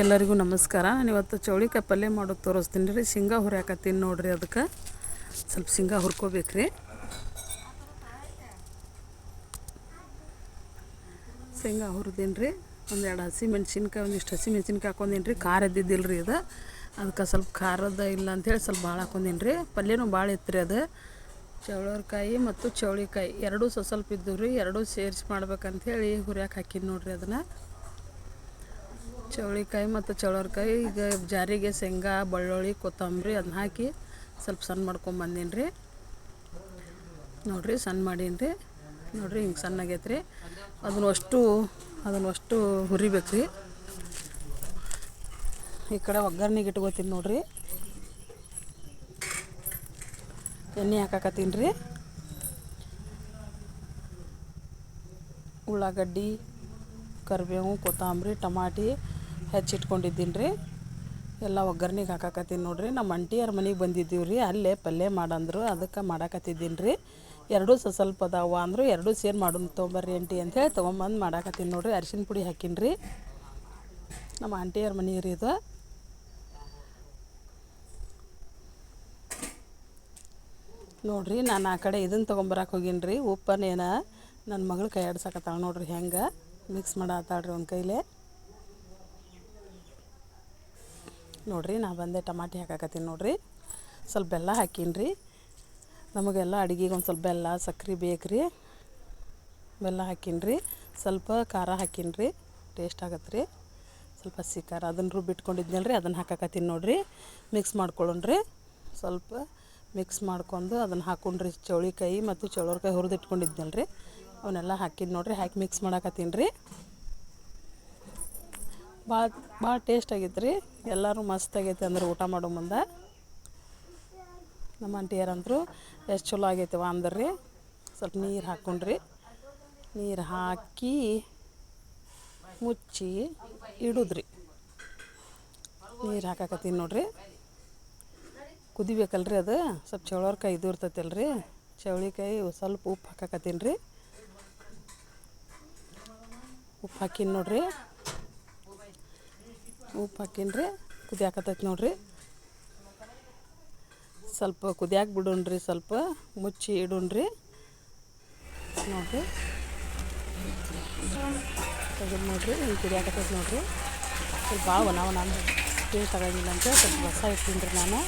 ಎಲ್ಲರಿಗೂ ನಮಸ್ಕಾರ. ನಾನು ಇವತ್ತು ಚೌಳಿಕಾಯಿ ಪಲ್ಯ ಮಾಡೋದು ತೋರಿಸ್ತೀನಿ ರೀ. ಶೇಂಗಾ ಹುರಿಯಾಕತ್ತೀನಿ ನೋಡಿರಿ ಅದಕ್ಕೆ. ಸ್ವಲ್ಪ ಶೇಂಗಾ ಹುರ್ಕೋಬೇಕು ರೀ ಶೇಂಗಾ ಹುರಿದೀನಿ ರೀ ಒಂದೆರಡು ಹಸಿ ಮೆಣ್ಸಿನ್ಕಾಯಿ ಒಂದಿಷ್ಟು ಹಸಿ ಮೆಣ್ಸಿನ್ಕಾಯಿ ಹಾಕೊಂಡೀನಿ ರೀ ಖಾರ ಇದ್ದಿದ್ದಿಲ್ಲ ರೀ ಇದು. ಅದಕ್ಕೆ ಸ್ವಲ್ಪ ಖಾರದ ಇಲ್ಲ ಅಂಥೇಳಿ ಸ್ವಲ್ಪ ಭಾಳ ಹಾಕೊಂಡೀನಿ ರೀ ಪಲ್ಯನೂ ಭಾಳ ಇತ್ತು ರೀ ಅದು. ಚೌಳಕಾಯಿ ಮತ್ತು ಚೌಳಿಕಾಯಿ. ಎರಡೂ ಸ್ವಲ್ಪ ಸ್ವಲ್ಪ ಇದ್ದವು ರೀ ಎರಡೂ ಸೇರಿಸಿ ಮಾಡ್ಬೇಕಂಥೇಳಿ ಹುರಿಯಾಕೆ ಹಾಕಿನಿ ನೋಡಿರಿ ಅದನ್ನು. ಚೌಳಿಕಾಯಿ ಮತ್ತು ಚೌಳರ್ಕಾಯಿ, ಈಗ ಜಾರಿಗೆ ಶೇಂಗಾ, ಬೆಳ್ಳುಳ್ಳಿ, ಕೊತ್ತಂಬರಿ ಅದನ್ನ ಹಾಕಿ ಸ್ವಲ್ಪ ಸಣ್ಣ ಮಾಡ್ಕೊಂಬಂದೀನಿ ರೀ. ನೋಡಿರಿ ಸಣ್ಣ ಮಾಡೀನಿ ರೀ. ನೋಡಿರಿ ಹಿಂಗೆ ಸಣ್ಣ ಆಗೈತೆ ರೀ. ಅದನ್ನು ಅಷ್ಟು ಅದನ್ನು ಅಷ್ಟು ಹುರಿಬೇಕು ರೀ. ಈ ಕಡೆ ಒಗ್ಗರ್ಣೆಗೆ ಇಟ್ಕೋತೀನಿ ನೋಡಿರಿ. ಎಣ್ಣೆ ಹಾಕಾಕತ್ತೀನಿ ರೀ. ಉಳ್ಳಾಗಡ್ಡಿ, ಕರಿಬೇವು, ಕೊತ್ತಂಬರಿ, ಟಮಾಟಿ ಹೆಚ್ಚಿಟ್ಕೊಂಡಿದ್ದೀನಿ ರೀ ಎಲ್ಲ ಒಗ್ಗರ್ಣೆಗೆ ಹಾಕಾಕತ್ತೀನಿ ನೋಡ್ರಿ. ನಮ್ಮ ಅಂಟಿಯರ ಮನೆಗೆ ಬಂದಿದ್ದೀವಿ ರೀ ಅಲ್ಲೇ ಪಲ್ಯ ಮಾಡಂದ್ರು, ಅದಕ್ಕೆ ಮಾಡಾಕತ್ತಿದ್ದೀನಿ ರೀ ಎರಡೂ ಸ್ವಲ್ಪ ಸ್ವಲ್ಪ ಅದಾವ ಅಂದರು ಎರಡೂ ಸೇರಿ ಮಾಡೋಣ ತೊಗೊಂಬರ್ರಿ ಅಂಟಿ ಅಂಥೇಳಿ ತೊಗೊಂಬಂದು ಮಾಡಾಕತ್ತೀನಿ ನೋಡ್ರಿ. ಅರಿಶಿನ ಪುಡಿ ಹಾಕೀನಿ ರೀ ನಮ್ಮ ಆಂಟಿಯವ್ರ ಮನೆ ರೀ ಇದು. ನೋಡ್ರಿ, ನಾನು ಆ ಕಡೆ ಇದನ್ನು ತೊಗೊಂಬರಕ್ಕೆ ಹೋಗಿನಿ ರೀ ಉಪ್ಪನೇನ ನನ್ನ ಮಗಳು ಕೈ ಆಡ್ಸಕತ್ತಾಳ ನೋಡ್ರಿ ಹೆಂಗೆ. ಮಿಕ್ಸ್ ಮಾಡತ್ತಾಳ್ರಿ ಒಂದು ಕೈಲೇ. ನೋಡ್ರಿ, ನಾ ಬಂದೆ ಟಮಾಟಿ ಹಾಕಾಕತ್ತೀನಿ ನೋಡಿರಿ. ಸ್ವಲ್ಪ ಬೆಲ್ಲ ಹಾಕೀನಿ ರೀ ನಮಗೆಲ್ಲ ಅಡುಗೆಗೆ ಒಂದು ಸ್ವಲ್ಪ ಬೆಲ್ಲ, ಸಕ್ರೆ ಬೇಕು ರೀ ಬೆಲ್ಲ ಹಾಕೀನಿ ರೀ ಸ್ವಲ್ಪ ಖಾರ ಹಾಕೀನಿ ರೀ ಟೇಸ್ಟ್ ಆಗತ್ತೆ ರೀ ಸ್ವಲ್ಪ ಹಸಿ ಖಾರ ಅದನ್ನು ರುಬ್ಬಿಟ್ಕೊಂಡಿದ್ನಲ್ಲ ರೀ ಅದನ್ನು ಹಾಕಾಕತ್ತೀನಿ ನೋಡಿರಿ. ಮಿಕ್ಸ್ ಮಾಡ್ಕೊಳ್ಳೋಣ್ರಿ. ಸ್ವಲ್ಪ ಮಿಕ್ಸ್ ಮಾಡ್ಕೊಂಡು ಅದನ್ನು ಹಾಕೊಂಡ್ರಿ ಚೌಳಿಕಾಯಿ ಮತ್ತು ಚೌಳಕಾಯಿ ಹುರಿದಿಟ್ಕೊಂಡಿದ್ನಲ್ಲ ರೀ ಅವನ್ನೆಲ್ಲ ಹಾಕಿದ್ ನೋಡಿರಿ, ಹಾಕಿ ಮಿಕ್ಸ್ ಮಾಡಾಕತ್ತೀನಿ ರೀ ಭಾಳ ಭಾಳ ಟೇಸ್ಟ್ ಆಗೈತೆ ರೀ. ಎಲ್ಲರೂ ಮಸ್ತ್ ಆಗೈತೆ ಅಂದ್ರೆ ಊಟ ಮಾಡೋ ಮುಂದೆ. ನಮ್ಮ ಆಂಟಿಯರಂದ್ರು ಎಷ್ಟು ಚಲೋ ಆಗೈತೆ ಅಂದ್ರೆ ರೀ. ಸ್ವಲ್ಪ ನೀರು ಹಾಕ್ಕೊಂಡ್ರಿ ನೀರು ಹಾಕಿ ಮುಚ್ಚಿ ಇಡುದ್ರಿ. ನೀರು ಹಾಕಾಕತ್ತೀನಿ ನೋಡ್ರಿ. ಕುದಿಬೇಕಲ್ರಿ ಅದು. ಸ್ವಲ್ಪ ಚೌಳಿಕಾಯಿ ಇದು ಇರ್ತೈತಲ್ರಿ. ಚೌಳಿಕಾಯಿ ಸ್ವಲ್ಪ ಉಪ್ಪು ಹಾಕಾಕತ್ತೀನಿ ರೀ. ಉಪ್ಪು ಹಾಕಿನಿ ನೋಡ್ರಿ. ಉಪ್ಪು ಹಾಕೀನಿ ರೀ ಕುದಿಯಾಕತ್ತೈತಿ ನೋಡ್ರಿ. ಸ್ವಲ್ಪ ಕುದಿಯಾಕ ಬಿಡೋಣ್ರಿ ಸ್ವಲ್ಪ ಮುಚ್ಚಿ ಇಡೋಣ್ರಿ. ನೋಡ್ರಿ. ತೆಗೆದು ನೋಡ್ರಿ, ಹಿಂಗೆ ಕುದಿಯಾಕತ್ತೈತಿ ನೋಡ್ರಿ. ಸ್ವಲ್ಪ ಭಾಳ ಒಣ ಒಣ ಟೇಸ್ಟ್ ಆಗಂಗಿಲ್ಲ ಅಂತ ಸ್ವಲ್ಪ ಹೊಸ ಇಟ್ಟಿನಿ ನಾನು.